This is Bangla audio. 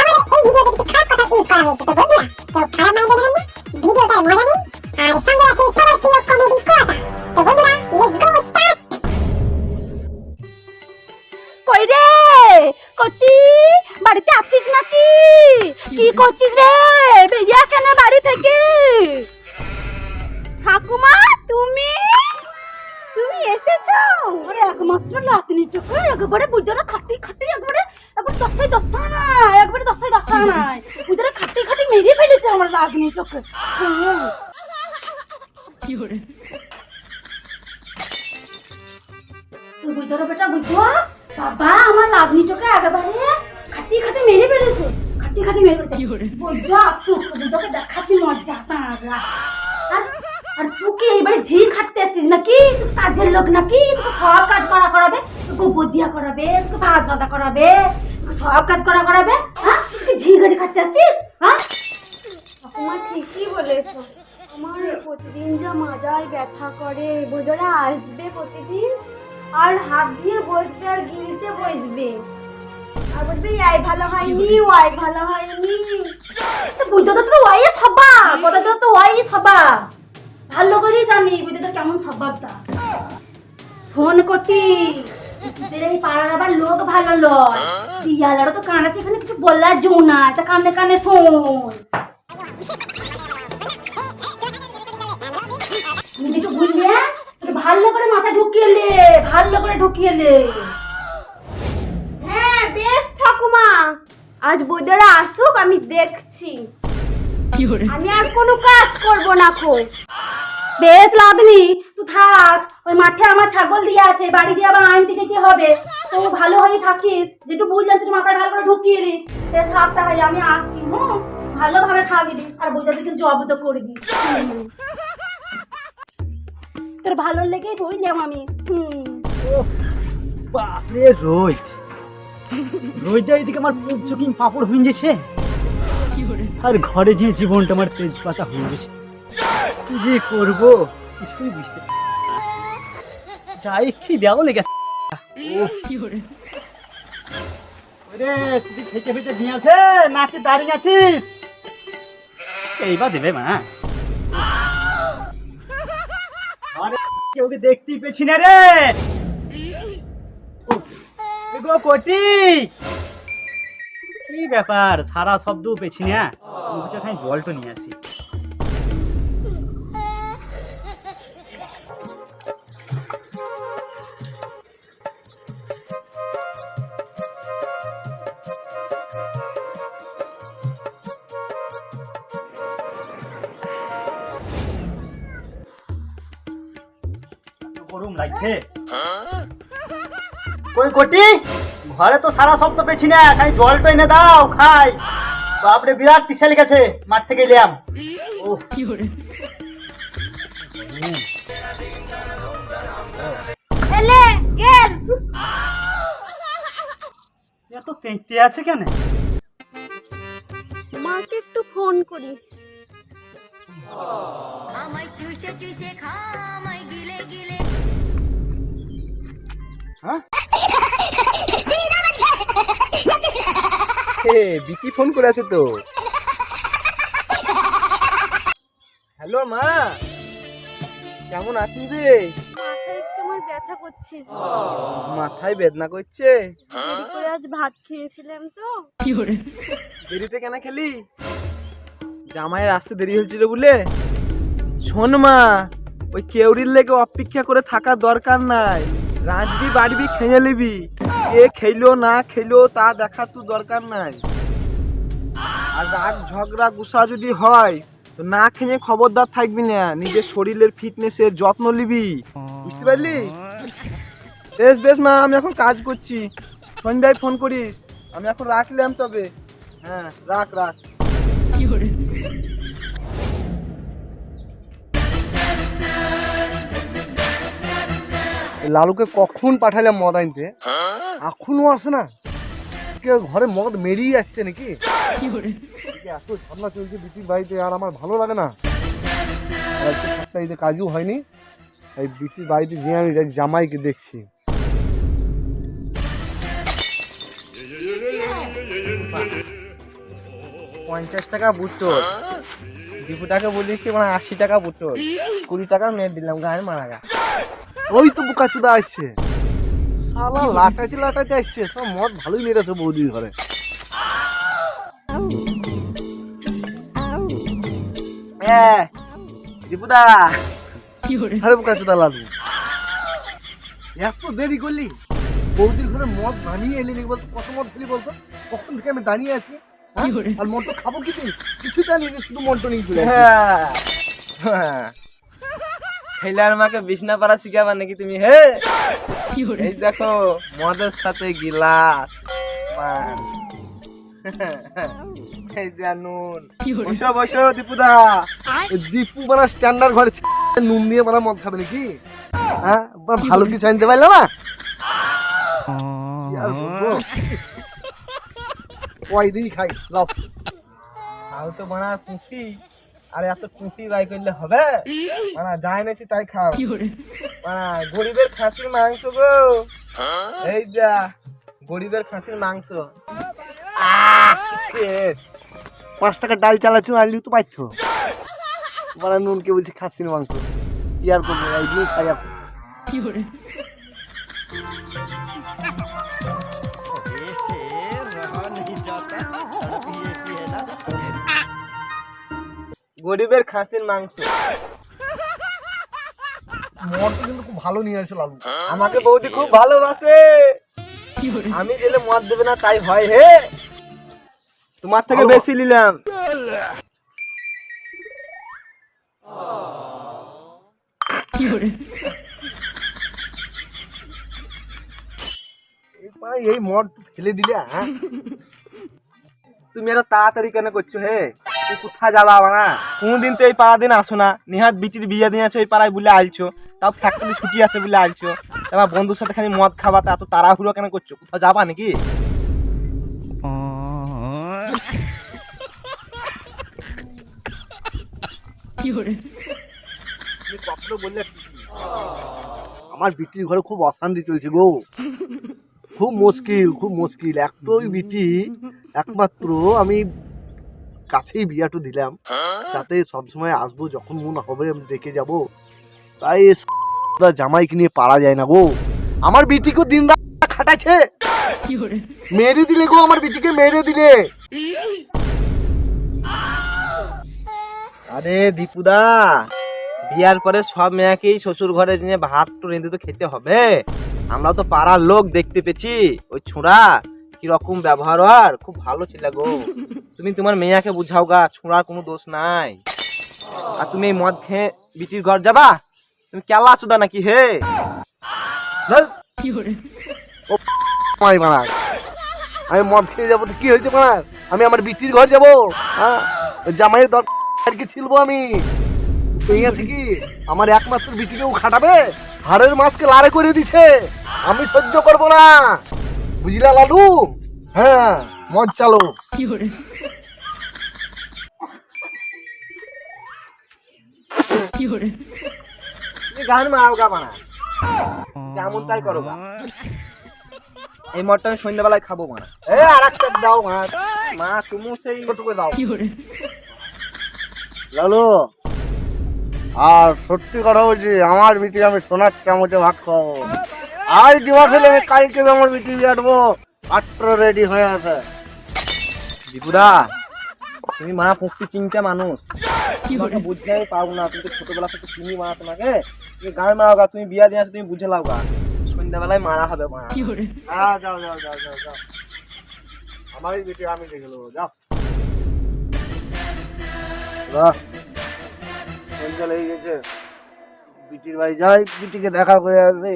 আর আমাদের এই খারাপ কথা ইউজ করা হয়েছে তো বন্ধুরা কেউ খারাপ না? মজা নিন। আর সঙ্গে আছে সবার প্রিয় কমেডি তো বন্ধুরা লেটস গো স্টার্ট কই রে? কতি, বাড়িতে আছিস নাকি? কি করছিস রে? বেরিয়া কেন বাড়ি থেকে? ঠাকুমা তুমি তুমি ওরে একমাত্র লাতনিটুকু একবারে বুঝলে খাটি খাটি একবারে একবার দশাই দশা না একবারে দশাই দশা নাই বুঝলে খাটি খাটি মেরে ফেলেছে আমার লাতনিটুকু। হুম তুই বুঝতে বেটা বুঝব? বাবা আমার লাভনিটাকে একেবারে খাটি খাটি মেরে ফেলেছে। খাটি খাটি মেরে ফেলেছে। বুঝতে আসুক বুঝতে দেখাচ্ছি মজা তারা। আর আর তোকে এবারে ঝি খাটতে আসছিস নাকি? তুই কাজের লোক নাকি? তোকে সব কাজ করা করাবে? তোকে গোবর দিয়া করাবে তোকে ভাত রান্না করাবে তোকে সব কাজ করা করাবে হ্যাঁ? তুই ঝি গাড়ি খাটতে আসছিস? হ্যাঁ? তোমার ঠিকই বলেছ। আমার প্রতিদিন যা মাজায় ব্যথা করে বোঝারা আসবে প্রতিদিন। আর হাত দিয়ে বসবে আর গিলতে বসবে। আর বলবে আই ভালো হয়নি ওয়াই ভালো হয়নি। বুঝতে তো ওয়াই সবা কথা তো ওয়াই সবা ভালো করেই জানি বুঝতে কেমন স্বভাবটা। ফোন করতি তোদের এই পাড়ার আবার লোক ভালো লয়। দিয়ালারও তো কান আছে এখানে কিছু বলার জো না তা কানে কানে শোন। নিজেকে বুঝলে সেটা ভালো করে মাথা ঢুকিয়ে লে ভালো করে ঢুকিয়ে লে হ্যাঁ বেশ ঠাকুমা আজ বৈদ্যরা আসুক আমি দেখছি। আমি আর কোনো কাজ করব না খো বেশ লাদনি তুই থাক ওই মাঠে আমার ছাগল দিয়ে আছে বাড়ি দিয়ে আবার আইন দিকে কি হবে? তো ভালো হয়ে থাকিস যেটু বুঝলাম সেটা মাথায় ভালো করে ঢুকিয়ে দিস। বেশ থাক তাহলে আমি আসছি হুম? ভালোভাবে থাকবি আর বইটাতে কিন্তু জব তো করবি। তোর ভালো লেগেই বললাম আমি হুম। বাপরে রোদ রোদে এদিকে আমার চুকিং পাপড় হয়ে গেছে আর ঘরে যে জীবনটা আমার তেজপাতা হয়ে গেছে কি যে করব? কিছুই বুঝতে যাই কি দেওয়া ওরে, তুই দাঁড়িয়ে আছিস। পেছি না রে। গো কটি। কি ব্যাপার? সারা শব্দ পেছি না। জলটা নিয়ে আসি। গরম লাগছে। কই কটি ঘরে তো সারা শব্দ পেছি না খাই জলটা এনে দাও খাই। বাপরে বিরাট তিসা লেগেছে মাঠ থেকে এলাম। ও এলে গেল। এত তেঁতে আছে কেন? মাকে একটু ফোন করি। আমায় চুষে চুষে খা আমায় গিলে গিলে। বিকি ফোন করে আছে তো। হ্যালো মা। কেমন আছিস রে? মাথায় আমার ব্যথা করছে। মাথায় বেদনা করছে? দেরি করে আজ ভাত খেয়েছিলাম তো। দেরিতে কেন খেলি? জামাইয়ের আসতে দেরি হয়েছিল বলে? শোন মা ওই কেউরির লেগে অপেক্ষা করে থাকার দরকার নাই। রাঁধবি বাড়বি, খেয়ে নিবি। কে খেলো, না খেলো, তা দেখার তো দরকার নাই। আর রাগ, ঝগড়া, গুসা যদি হয়, তো না খেয়ে খবরদার থাকবি না। নিজের শরীরের ফিটনেসের যত্ন নিবি। বুঝতে পারলি? বেশ বেশ, মা, আমি এখন কাজ করছি। সন্ধ্যায় ফোন করিস। আমি এখন রাখলাম তবে। হ্যাঁ রাখ রাখ। লালুকে কখন পাঠালাম মদ আনতে? এখনও আসে না? কে ঘরে মদ মেরিয়ে আসছে নাকি? এত ঝর্ণা চলছে বিটির বাড়িতে আর আমার ভালো লাগে না। আর ঈদে কাজও হয়নি। এই বিটির বাড়িতে যে আমি জামাইকে দেখছি। পঞ্চাশ টাকা বুট্টোর। দীপুটাকে বলিস মানে আশি টাকা বুট্টোর। কুড়ি টাকা মেয়ে দিলাম গায়ে মারা গা ওই তো বোকা চুদা আসছে। শালা লাটাইতে লাটাইতে আসছে। সব মদ ভালোই মেরেছে বৌদির ঘরে। হ্যাঁ দীপুদা। আরে বোকা চুদা লালু। এত দেরি করলি? বৌদির ঘরে মদ বানিয়ে এলি নি বলতো? কত মদ খেলি বলতো? কখন থেকে আমি দাঁড়িয়ে আছি? হ্যাঁ? আর তো খাব কি তুই কিছু জানি শুধু মনটা নিয়ে চলে আসছিস। হ্যাঁ। ছেলের মাকে বিছনা পাড়া শিখাবা নাকি তুমি, হে? এই দেখো, মদের সাথে গিলাস। এই নুন বানা স্ট্যান্ডার্ড নুন দিয়ে বানা মদ খাবে নাকি? হ্যাঁ? ভালো কিছু আনতে পারলে না? কি আর বলব? ওই দিই খাই খাও তো বানার পুঁটি আর এত পুঁটি বাই করলে হবে? মানে যাই নাছি তাই খাও। মানে গরিবের খাসির মাংস গো। এই যা গরিবের খাসির মাংস! পাঁচ টাকা ডাল চালাচ্ছ আনলি তো পাইছ। বানা নুন কে বলছি খাসির মাংস। আর করব এই দিয়ে খাই এখন গরিবের খাসির মাংস। মদটা কিন্তু খুব ভালো নিয়ে আসছো লালু। আমাকে বৌদি খুব ভালোবাসে। আমি দিলে মদ দেবে না তাই হয় হে। তোমার থেকে বেশি নিলাম। এই মদ ফেলে দিলে হ্যাঁ? তুমি এত তাড়াতাড়ি কেন করছ হে? কোথায় যাবা না কোনদিন তো এই পাড়া দিন আসো না। নিহাত বিটির বিয়ে দিন আছে এই পাড়ায় বলে আলছো তাও ফ্যাক্টরি ছুটি আছে বলে আলছো তোমার বন্ধুর সাথে খালি মদ খাবা তা এত তাড়াহুড়ো কেন করছ? কোথাও যাবা নাকি। আমার বিটির ঘরে খুব অশান্তি চলছে গো। খুব মুশকিল খুব মুশকিল। একটাই বিটি একমাত্র আমি কাছেই বিয়াটা দিলাম। যাতে সবসময় আসব যখন মন হবে আমি দেখে যাব। তাই জামাইকে নিয়ে পারা যায় না গো। আমার বিটিকে দিন রাত খাটাচ্ছে মেরে দিলে গো আমার বিটিকে মেরে দিলে। আরে দীপুদা বিয়ার পরে সব মেয়েকেই শ্বশুর ঘরে নিয়ে ভাত তো রেঁধে তো খেতে হবে। আমরা তো পাড়ার লোক দেখতে পেছি ওই ছোঁড়া কীরকম ব্যবহার? আর খুব ভালো ছিল গো। তুমি তোমার মেয়াকে বুঝাও গা ছোঁড়ার কোনো দোষ নাই। আর তুমি এই মদ খেয়ে বিটির ঘর যাবা? তুমি কেলা চুদা নাকি হে? আমি মদ খেয়ে যাব তো কি হয়েছে মারা আমি আমার বিটির ঘর যাব? হ্যাঁ? জামাইয়ের দরকার কি ছিলবো আমি? পেয়ে আছে কি? আমার একমাত্র বিটিকেও খাটাবে? হাড়ের মাছকে লারে করে দিছে। আমি সহ্য করব না। বুঝলা লালু? হ্যাঁ মদ চালো। গান মারাও গা বানা। কেমন তাই করো গা। এই মদটা আমি সন্ধ্যাবেলায় খাব মানা এ আর একটা দাও মা। মা তুমি সেই ছোট করে? দাও লালু আর সত্যি কথা বলছি আমার বিটি আমি সোনার চামচে ভাত খাব আজ দিবস হলে আমি কালকে আমার বিটি বিয়াটবো পাত্র রেডি হয়ে আছে। দীপুদা তুমি মা পুক্তি চিন্তা মানুষ। তোমাকে বুঝতে পারব না তুমি তো ছোটবেলা থেকে চিনি মা তোমাকে। তুমি গান মারাও গা তুমি বিয়া দিয়ে আসো তুমি বুঝে লাও গা। সন্ধ্যাবেলায় মারা হবে মা। হ্যাঁ যাও যাও যাও যাও যাও। আমারই বিটি আমি দেখে নেব যাও। বাহ সন্ধ্যা লেগে গেছে। বিটির বাড়ি যাই বিটিকে দেখা করে আসে।